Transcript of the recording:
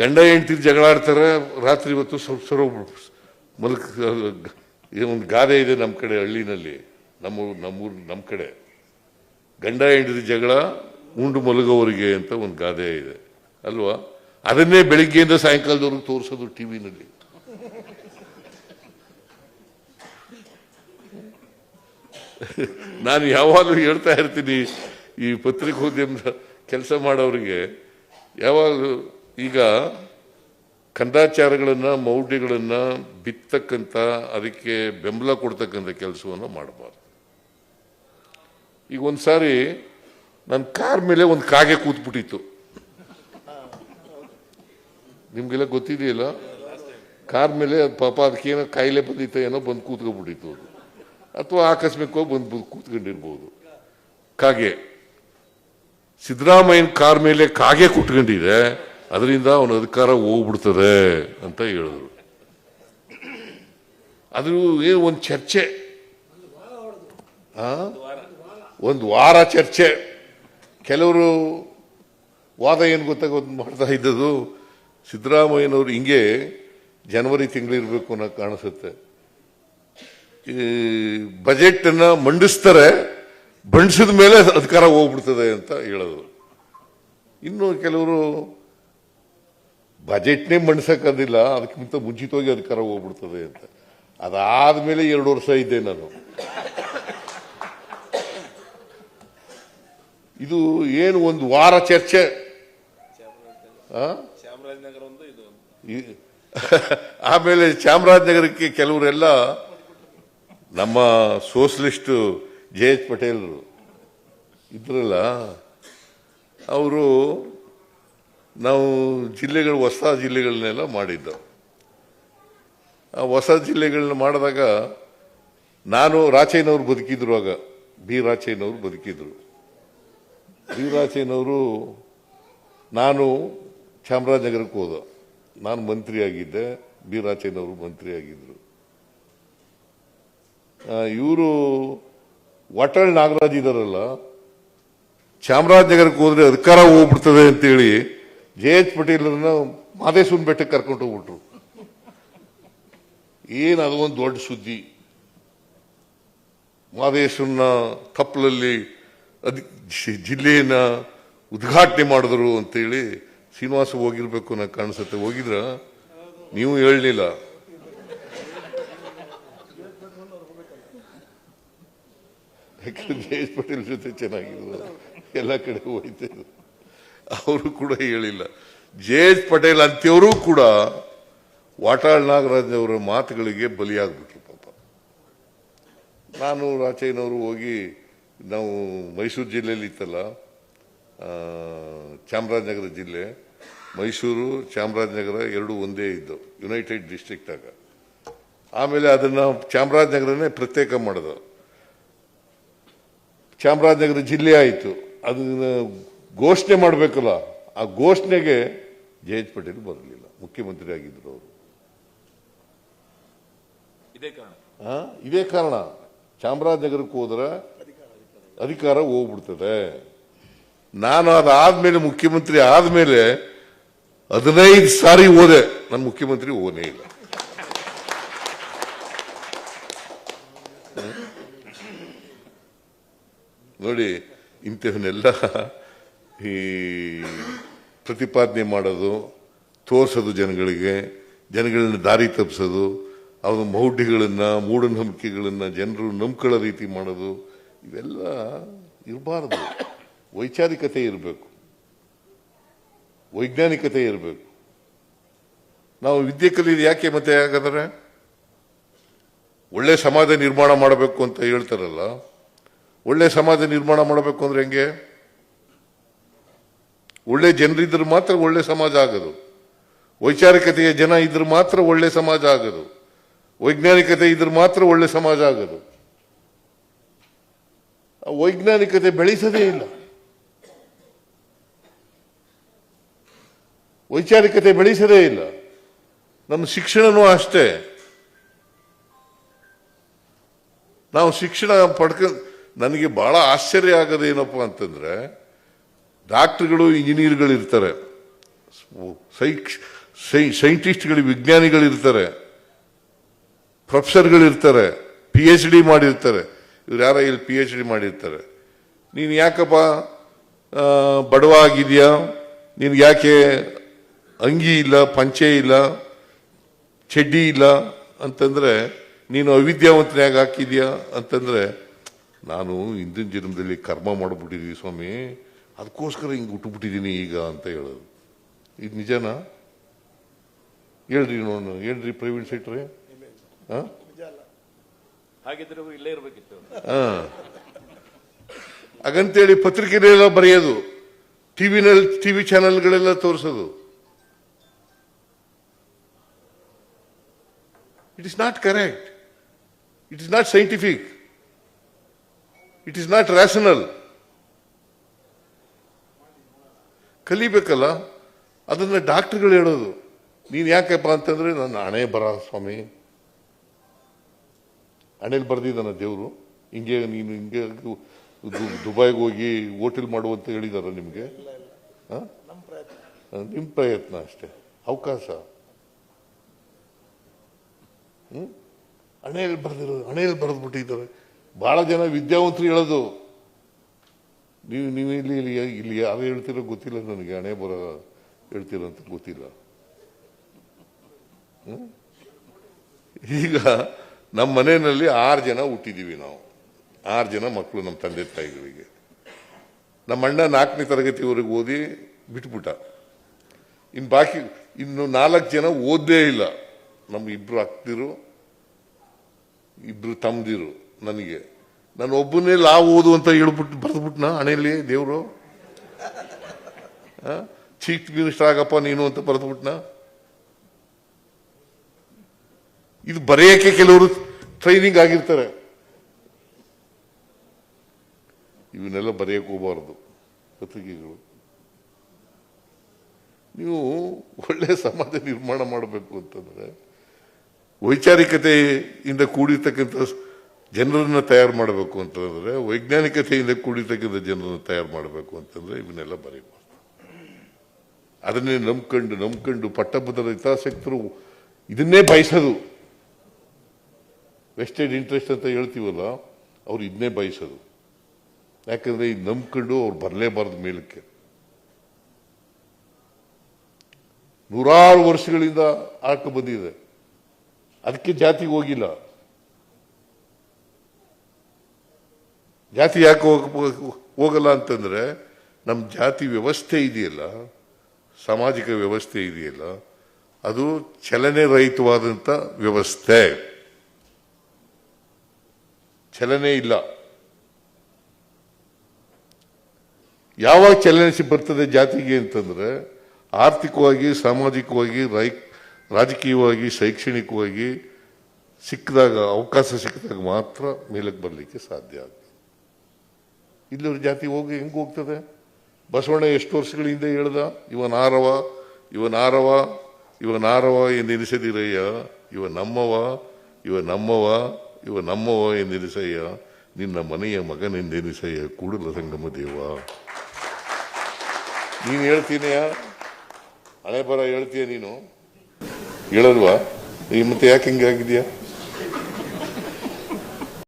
ಗಂಡ ಹೆಂಡ್ತಿರ್ ಜಗಳ ಆಡ್ತಾರೆ, ರಾತ್ರಿ ಇವತ್ತು ಸ್ವಲ್ಪ ಸರ ಮಲ್ಕ ಒಂದು ಗಾದೆ ಇದೆ ನಮ್ಮ ಕಡೆ ಹಳ್ಳಿನಲ್ಲಿ, ನಮ್ಮ ನಮ್ಮೂರು ನಮ್ಮ ಕಡೆ. ಗಂಡ ಹೆಂಡತಿ ಜಗಳ, ಉಂಡು ಮಲಗೋವರಿಗೆ ಅಂತ ಒಂದು ಗಾದೆ ಇದೆ. ಅಲ್ವಾ? ಅದನ್ನೇ ಬೆಳಿಗ್ಗೆಯಿಂದ ಸಾಯಂಕಾಲದವ್ರಿಗೆ ತೋರಿಸೋದು ಟಿ ವಿನಲ್ಲಿ. ನಾನು ಯಾವಾಗಲೂ ಹೇಳ್ತಾ ಇರ್ತೀನಿ ಈ ಪತ್ರಿಕೋದ್ಯಮದ ಕೆಲಸ ಮಾಡೋರಿಗೆ, ಯಾವಾಗಲೂ ಈಗ ಕಂದಾಚಾರಗಳನ್ನು ಮೌಢ್ಯಗಳನ್ನು ಬಿತ್ತಕ್ಕಂಥ ಅದಕ್ಕೆ ಬೆಂಬಲ ಕೊಡ್ತಕ್ಕಂಥ ಕೆಲಸವನ್ನು ಮಾಡಬಾರ್ದು. ಈಗ ಒಂದು ಸಾರಿ ನನ್ನ ಕಾರ್ ಮೇಲೆ ಒಂದು ಕಾಗೆ ಕೂತ್ಬಿಟ್ಟಿತ್ತು. ನಿಮಗೆಲ್ಲ ಗೊತ್ತಿದೆಯಲ್ಲ? ಕಾರ್ ಮೇಲೆ ಪಾಪ ಪಾಪ ಅದಕ್ಕೇನೋ ಕಾಯಿಲೆ ಬಂದಿತ್ತು ಏನೋ ಬಂದು ಕೂತ್ಕೊಂಡ್ಬಿಟ್ಟಿತ್ತು ಅದು. ಅಥವಾ ಆಕಸ್ಮಿಕವಾಗಿ ಬಂದು ಬಂದು ಕೂತ್ಕೊಂಡಿರ್ಬೋದು. ಕಾಗೆ. ಸಿದ್ದರಾಮಯ್ಯನ ಕಾರ್ ಮೇಲೆ ಕಾಗೆ ಕುಟ್ಕೊಂಡಿದೆ. ಅದರಿಂದ ಅವನ ಅಧಿಕಾರ ಹೋಗ್ಬಿಡ್ತದೆ ಅಂತ ಹೇಳಿದ್ರು. ಅದು ಏನು ಒಂದು ಚರ್ಚೆ? ಒಂದು ವಾರ ಚರ್ಚೆ. ಕೆಲವರು ವಾದ ಏನು ಗೊತ್ತಾಗೋದು ಮಾಡ್ತಾ ಇದ್ದದು ಸಿದ್ದರಾಮಯ್ಯನವರು ಹಿಂಗೆ ಜನವರಿ ತಿಂಗಳಿರಬೇಕು ಅನ್ನೋ ಕಾಣಿಸುತ್ತೆ. ಈ ಬಜೆಟ್ ಅನ್ನ ಮಂಡಿಸ್ತಾರೆ ಮಂಡಿಸಿದ ಮೇಲೆ ಅಧಿಕಾರ ಹೋಗ್ಬಿಡ್ತದೆ ಅಂತ ಹೇಳೋದು ಇನ್ನು ಕೆಲವರು ಬಜೆಟ್ನೇ ಮಂಡಿಸಕ್ಕಾದಿಲ್ಲ ಅದಕ್ಕಿಂತ ಮುಂಚಿತವಾಗಿ ಅಧಿಕಾರ ಹೋಗ್ಬಿಡ್ತದೆ ಅಂತ. ಅದಾದ ಮೇಲೆ ಎರಡು ವರ್ಷ ಇದ್ದೆ ನಾನು. ಇದು ಏನು ಒಂದು ವಾರ ಚರ್ಚೆ? ಆಮೇಲೆ ಚಾಮರಾಜನಗರಕ್ಕೆ ಕೆಲವರೆಲ್ಲ ನಮ್ಮ ಸೋಷಲಿಸ್ಟ್ ಜೆ ಎಚ್ ಪಟೇಲ್ರು ಇದ್ರಲ್ಲ, ಅವರು ನಾವು ಜಿಲ್ಲೆಗಳು, ಹೊಸ ಜಿಲ್ಲೆಗಳನ್ನೆಲ್ಲ ಮಾಡಿದ್ದು ಆ ಹೊಸ ಜಿಲ್ಲೆಗಳನ್ನ ಮಾಡಿದಾಗ ನಾನು ರಾಚಯ್ಯನವ್ರು ಬದುಕಿದ್ರು ಆಗ. ಬಿ. ರಾಚಯ್ಯನವ್ರು ಬದುಕಿದ್ರು. ಬಿ. ರಾಚಯ್ಯನವರು ನಾನು ಚಾಮರಾಜನಗರಕ್ಕೆ ಹೋದ. ನಾನು ಮಂತ್ರಿ ಆಗಿದ್ದೆ. ಬಿ. ರಾಚಯ್ಯನವರು ಮಂತ್ರಿ ಆಗಿದ್ದರು ಇವರು ವಾಟಾಳ್ ನಾಗರಾಜ್ ಇದ್ದಾರಲ್ಲ ಚಾಮರಾಜನಗರಕ್ಕೆ ಹೋದರೆ ಅಧಿಕಾರ ಹೋಗ್ಬಿಡ್ತದೆ ಅಂತೇಳಿ ಜೆ ಎಚ್ ಪಟೇಲ್ರನ್ನ ಮಾದೇಶ್ವರನ ಬೆಟ್ಟಕ್ಕೆ ಕರ್ಕೊಂಡು ಹೋಗ್ಬಿಟ್ರು. ಏನು ಅದು ಒಂದು ದೊಡ್ಡ ಸುದ್ದಿ? ಮಾದೇಶ್ವರನ ತಪ್ಪಲಲ್ಲಿ ಅದ್ ಜಿಲ್ಲೆಯನ್ನ ಉದ್ಘಾಟನೆ ಮಾಡಿದ್ರು ಅಂತೇಳಿ ಶ್ರೀನಿವಾಸ ಹೋಗಿರ್ಬೇಕು ಅನ್ನೋ ಕಾಣಿಸುತ್ತೆ. ಹೋಗಿದ್ರ? ನೀವು ಹೇಳಲಿಲ್ಲ. ಜಯೇಶ್ ಪಟೇಲ್ ಜೊತೆ ಚೆನ್ನಾಗಿದ್ರು. ಎಲ್ಲ ಕಡೆ ಹೋಯ್ತಿದ್ರು ಅವರು ಕೂಡ ಹೇಳಿಲ್ಲ. ಜೆ ಎಚ್ ಪಟೇಲ್ ಅಂತ್ಯವರು ಕೂಡ ವಾಟಾಳ್ ನಾಗರಾಜ್ ಅವರ ಮಾತುಗಳಿಗೆ ಬಲಿಯಾಗ್ಬಿಟ್ರು ಪಾಪ. ನಾನು ರಾಚಯ್ಯನವರು ಹೋಗಿ ನಾವು ಮೈಸೂರು ಜಿಲ್ಲೆಯಲ್ಲಿ ಇತ್ತಲ್ಲ ಚಾಮರಾಜನಗರ ಜಿಲ್ಲೆ, ಮೈಸೂರು, ಚಾಮರಾಜನಗರ ಎರಡು ಒಂದೇ ಇದ್ದು ಯುನೈಟೆಡ್ ಡಿಸ್ಟ್ರಿಕ್ಟಾಗ ಆಮೇಲೆ ಅದನ್ನು ಚಾಮರಾಜನಗರನೇ ಪ್ರತ್ಯೇಕ ಮಾಡಿದ. ಚಾಮರಾಜನಗರ ಜಿಲ್ಲೆ ಆಯಿತು. ಅದನ್ನ ಘೋಷಣೆ ಮಾಡಬೇಕಲ್ಲ ಆ ಘೋಷಣೆಗೆ ಜೆ ಎಚ್ ಪಟೇಲ್ ಬರಲಿಲ್ಲ. ಮುಖ್ಯಮಂತ್ರಿ ಆಗಿದ್ರು ಅವರು. ಇದೇ ಕಾರಣ. ಆ, ಇದೇ ಕಾರಣ. ಚಾಮರಾಜನಗರಕ್ಕೆ ಹೋದ್ರೆ ಅಧಿಕಾರ ಹೋಗ್ಬಿಡ್ತದೆ. ನಾನು ಅದಾದ್ಮೇಲೆ ಮುಖ್ಯಮಂತ್ರಿ ಆದ್ಮೇಲೆ ಹದಿನೈದು ಸಾರಿ ಹೋದೆ. ನಾನು ಮುಖ್ಯಮಂತ್ರಿ ಹೋಗನೇ ಇಲ್ಲ. ನೋಡಿ ಇಂಥವನ್ನೆಲ್ಲ ಈ ಪ್ರತಿಪಾದನೆ ಮಾಡೋದು, ತೋರಿಸೋದು ಜನಗಳಿಗೆ, ಜನಗಳನ್ನ ದಾರಿ ತಪ್ಪಿಸೋದು ಅವರ ಮೌಢ್ಯಗಳನ್ನು, ಮೂಢನಂಬಿಕೆಗಳನ್ನು ಜನರು ನಂಬ್ಕೊಳ್ಳೋ ರೀತಿ ಮಾಡೋದು, ಇವೆಲ್ಲ ಇರಬಾರ್ದು. ವೈಚಾರಿಕತೆ ಇರಬೇಕು. ವೈಜ್ಞಾನಿಕತೆ ಇರಬೇಕು. ನಾವು ವಿದ್ಯೆ ಕಲಿಯೋದು ಯಾಕೆ ಮತ್ತೆ ಯಾಕಂದರೆ ಒಳ್ಳೆ ಸಮಾಜ ನಿರ್ಮಾಣ ಮಾಡಬೇಕು ಅಂತ ಹೇಳ್ತಾರಲ್ಲ, ಒಳ್ಳೆ ಸಮಾಜ ನಿರ್ಮಾಣ ಮಾಡಬೇಕು ಅಂದರೆ ಹೆಂಗೆ? ಒಳ್ಳೆ ಜನರಿದ್ರೆ ಮಾತ್ರ ಒಳ್ಳೆ ಸಮಾಜ ಆಗೋದು. ವೈಚಾರಿಕತೆಯ ಜನ ಇದ್ರೆ ಮಾತ್ರ ಒಳ್ಳೆ ಸಮಾಜ ಆಗೋದು. ವೈಜ್ಞಾನಿಕತೆ ಇದ್ರೆ ಮಾತ್ರ ಒಳ್ಳೆ ಸಮಾಜ ಆಗೋದು. ವೈಜ್ಞಾನಿಕತೆ ಬೆಳೆಸದೇ ಇಲ್ಲ. ವೈಚಾರಿಕತೆ ಬೆಳೆಸದೇ ಇಲ್ಲ. ನಮ್ಮ ಶಿಕ್ಷಣನೂ ಅಷ್ಟೇ. ನಾವು ಶಿಕ್ಷಣ ಪಡ್ಕ ನನಗೆ ಬಹಳ ಆಶ್ಚರ್ಯ ಆಗೋದೇನಪ್ಪ ಅಂತಂದ್ರೆ ಡಾಕ್ಟರ್ಗಳು, ಇಂಜಿನಿಯರ್ಗಳು ಇರ್ತಾರೆ. ಸೈಕ್ ಸೈಂಟಿಸ್ಟ್ಗಳು ವಿಜ್ಞಾನಿಗಳಿರ್ತಾರೆ ಪ್ರೊಫೆಸರ್ಗಳಿರ್ತಾರೆ ಪಿ ಎಚ್ ಡಿ ಮಾಡಿರ್ತಾರೆ. ಇವ್ರು ಯಾರ ಇಲ್ಲಿ ಪಿ ಎಚ್ ಡಿ ಮಾಡಿರ್ತಾರೆ. ನೀನು ಯಾಕಪ್ಪ ಬಡವ ಆಗಿದೆಯಾ ನೀನು ಯಾಕೆ ಅಂಗಿ ಇಲ್ಲ, ಪಂಚೆ ಇಲ್ಲ, ಚಡ್ಡಿ ಇಲ್ಲ ಅಂತಂದರೆ ನೀನು ಅವಿದ್ಯಾವಂತನಾಗ ಹಾಕಿದ್ಯಾ ಅಂತಂದರೆ, ನಾನು ಹಿಂದಿನ ಜನ್ಮದಲ್ಲಿ ಕರ್ಮ ಮಾಡಿಬಿಟ್ಟಿದ್ದೀವಿ ಸ್ವಾಮಿ. ಅದಕ್ಕೋಸ್ಕರ ಹಿಂಗೆ ಹುಟ್ಟುಬಿಟ್ಟಿದ್ದೀನಿ ಈಗ ಅಂತ ಹೇಳೋದು. ಇದು ನಿಜನಾ? ಹೇಳ್ರಿ ನೋಡೋಣ ಹೇಳ್ರಿ ಪ್ರವೀಣ್ ಸೆಟ್ರೆ ಹಾಂ? ಹಾಗಿದ್ರೆ ಇಲ್ಲೇ ಇರ್ಬೇಕಿತ್ತು. ಹಾಗಂತೇಳಿ ಪತ್ರಿಕೆಗಳೆಲ್ಲ ಬರೆಯೋದು ಟಿವಿನಲ್ಲಿ ಟಿವಿ ಚಾನೆಲ್ಗಳೆಲ್ಲ ತೋರಿಸೋದು. It is not correct it is not scientific it is not rational ಕಲಿಬೇಕಲ್ಲ ಅದನ್ನ ಡಾಕ್ಟರ್ಗಳು ಹೇಳೋದು. ನೀನು ಯಾಕಪ್ಪ ಅಂತಂದ್ರೆ ನನ್ನ ಹಣೆ ಬರ ಸ್ವಾಮಿ. ಹಣೆಯಲ್ಲಿ ಬರೆದಿದ್ದಾನೆ ದೇವರು. ಹಿಂಗೆ ನೀನು ಹಿಂಗೆ ದುಬೈಗೆ ಹೋಗಿ ಹೋಟೆಲ್ ಮಾಡುವಂತ ಹೇಳಿದಾರ ನಿಮಗೆ. ನಿಮ್ಮ ಪ್ರಯತ್ನ. ಅಷ್ಟೇ. ಅವಕಾಶ. ಹ್ಮ್? ಹಣೆಯಲ್ಲಿ ಬರೆದಿರೋದು ಹಣೆಯಲ್ಲಿ ಬರೆದ್ಬಿಟ್ಟಿದ್ದಾರೆ. ಬಹಳ ಜನ ವಿದ್ಯಾವಂತರು ಹೇಳೋದು. ನೀವು ನೀವು ಇಲ್ಲಿ ಇಲ್ಲಿ ಇಲ್ಲಿ ಯಾರು ಹೇಳ್ತಿರೋ ಗೊತ್ತಿಲ್ಲ ನನಗೆ, ಹಣೆ ಬರ ಹೇಳ್ತಿರೋ ಅಂತ ಗೊತ್ತಿಲ್ಲ? ಈಗ ನಮ್ಮ ಮನೆಯಲ್ಲಿ ಆರು ಜನ ಹುಟ್ಟಿದ್ದೀವಿ ನಾವು. ಆರು ಜನ ಮಕ್ಕಳು ನಮ್ಮ ತಂದೆ ತಾಯಿಗಳಿಗೆ ನಮ್ಮ ಅಣ್ಣ ನಾಲ್ಕನೇ ತರಗತಿವರೆಗೆ ಓದಿ ಬಿಟ್ಬಿಟ್ಟ. ಇನ್ನು ಬಾಕಿ, ಇನ್ನು ನಾಲ್ಕು ಜನ ಓದೇ ಇಲ್ಲ. ನಮ್ಮ ಇಬ್ಬರು ಅಕ್ತಿರು ಇಬ್ಬರು ತಮ್ಮದಿರು, ನನಗೆ. ನಾನು ಒಬ್ಬನೇ ಲಾ ಓದು ಅಂತ ಹೇಳ್ಬಿಟ್ಟು ಬರೆದ್ಬಿಟ್ನ ಹಣೆಯಲ್ಲಿ ದೇವರು? ಚೀಫ್ ಮಿನಿಸ್ಟರ್ ಆಗಪ್ಪ ನೀನು ಅಂತ ಬರೆದ್ಬಿಟ್ನ? ಇದು ಬರೆಯಕ್ಕೆ ಕೆಲವರು ಟ್ರೈನಿಂಗ್ ಆಗಿರ್ತಾರೆ. ಇವನ್ನೆಲ್ಲ ಬರೆಯಕ್ಕೆ ಹೋಗಬಾರ್ದು, ಪತ್ರಿಕೆಗಳು. ನೀವು ಒಳ್ಳೆ ಸಮಾಜ ನಿರ್ಮಾಣ ಮಾಡಬೇಕು ಅಂತಂದ್ರೆ ವೈಚಾರಿಕತೆಯಿಂದ ಕೂಡಿರ್ತಕ್ಕಂಥ ಜನರನ್ನ ತಯಾರು ಮಾಡಬೇಕು ಅಂತಂದರೆ ವೈಜ್ಞಾನಿಕತೆಯಿಂದ ಕೂಡಿರ್ತಕ್ಕಂಥ ಜನರನ್ನು ತಯಾರು ಮಾಡಬೇಕು ಅಂತಂದರೆ ಇವನ್ನೆಲ್ಲ ಬರೀಬಾರ್ದು ಅದನ್ನೇ ನಂಬ್ಕೊಂಡು ನಂಬ್ಕೊಂಡು ಪಟ್ಟಭದ್ರ ಹಿತಾಸಕ್ತರು ಇದನ್ನೇ ಬಯಸೋದು. ವೆಸ್ಟೆಡ್ ಇಂಟ್ರೆಸ್ಟ್ ಅಂತ ಹೇಳ್ತೀವಲ್ಲ, ಅವ್ರು ಇದನ್ನೇ ಬಯಸೋದು. ಯಾಕಂದರೆ ಇದು ನಂಬ್ಕೊಂಡು ಅವ್ರು ಬರಲೇಬಾರ್ದು ಮೇಲಕ್ಕೆ. ನೂರಾರು ವರ್ಷಗಳಿಂದ ಆಕ ಬಂದಿದೆ. ಅದಕ್ಕೆ ಜಾತಿಗೆ ಹೋಗಿಲ್ಲ. ಜಾತಿ ಯಾಕೆ ಹೋಗ- ಹೋಗಲ್ಲ ಅಂತಂದರೆ ನಮ್ಮ ಜಾತಿ ವ್ಯವಸ್ಥೆ ಇದೆಯಲ್ಲ, ಸಾಮಾಜಿಕ ವ್ಯವಸ್ಥೆ ಇದೆಯಲ್ಲ, ಅದು ಚಲನೆ ರಹಿತವಾದಂಥ ವ್ಯವಸ್ಥೆ. ಚಲನೆ ಇಲ್ಲ. ಯಾವಾಗ ಚಲನೆ ಬರ್ತದೆ ಜಾತಿಗೆ ಅಂತಂದರೆ ಆರ್ಥಿಕವಾಗಿ, ಸಾಮಾಜಿಕವಾಗಿ, ರೈ ರಾಜಕೀಯವಾಗಿ, ಶೈಕ್ಷಣಿಕವಾಗಿ ಸಿಕ್ಕಿದಾಗ, ಅವಕಾಶ ಸಿಕ್ಕಿದಾಗ ಮಾತ್ರ ಮೇಲಕ್ಕೆ ಬರಲಿಕ್ಕೆ ಸಾಧ್ಯ ಆಗ್ತದೆ. ಇಲ್ಲವ್ರ ಜಾತಿ ಹೋಗಿ ಹೆಂಗ್ ಹೋಗ್ತದೆ? ಬಸವಣ್ಣ ಎಷ್ಟು ವರ್ಷಗಳ ಹಿಂದೆ ಹೇಳ್ದ ಇವನಾರವ ಇವನಾರವ ಇವನಾರವ ಎಂದೆನಿಸದಿರಯ್ಯ ಇವ ನಮ್ಮವ ಇವ ನಮ್ಮವ ಇವ ನಮ್ಮವ ಎಂದೆನಿಸಯ್ಯ ನಿನ್ನ ಮನೆಯ ಮಗನೆಂದೆನಿಸಯ್ಯ ಕೂಡಲ ಸಂಗಮ ದೇವ. ನೀನು ಹೇಳ್ತೀನಿಯ? ಹಳೆ ಬರ ಹೇಳ್ತೀಯ ನೀನು? ಹೇಳಲ್ವಾ? ಮತ್ತೆ ಯಾಕೆ ಹಿಂಗೆ ಆಗಿದ್ಯಾ?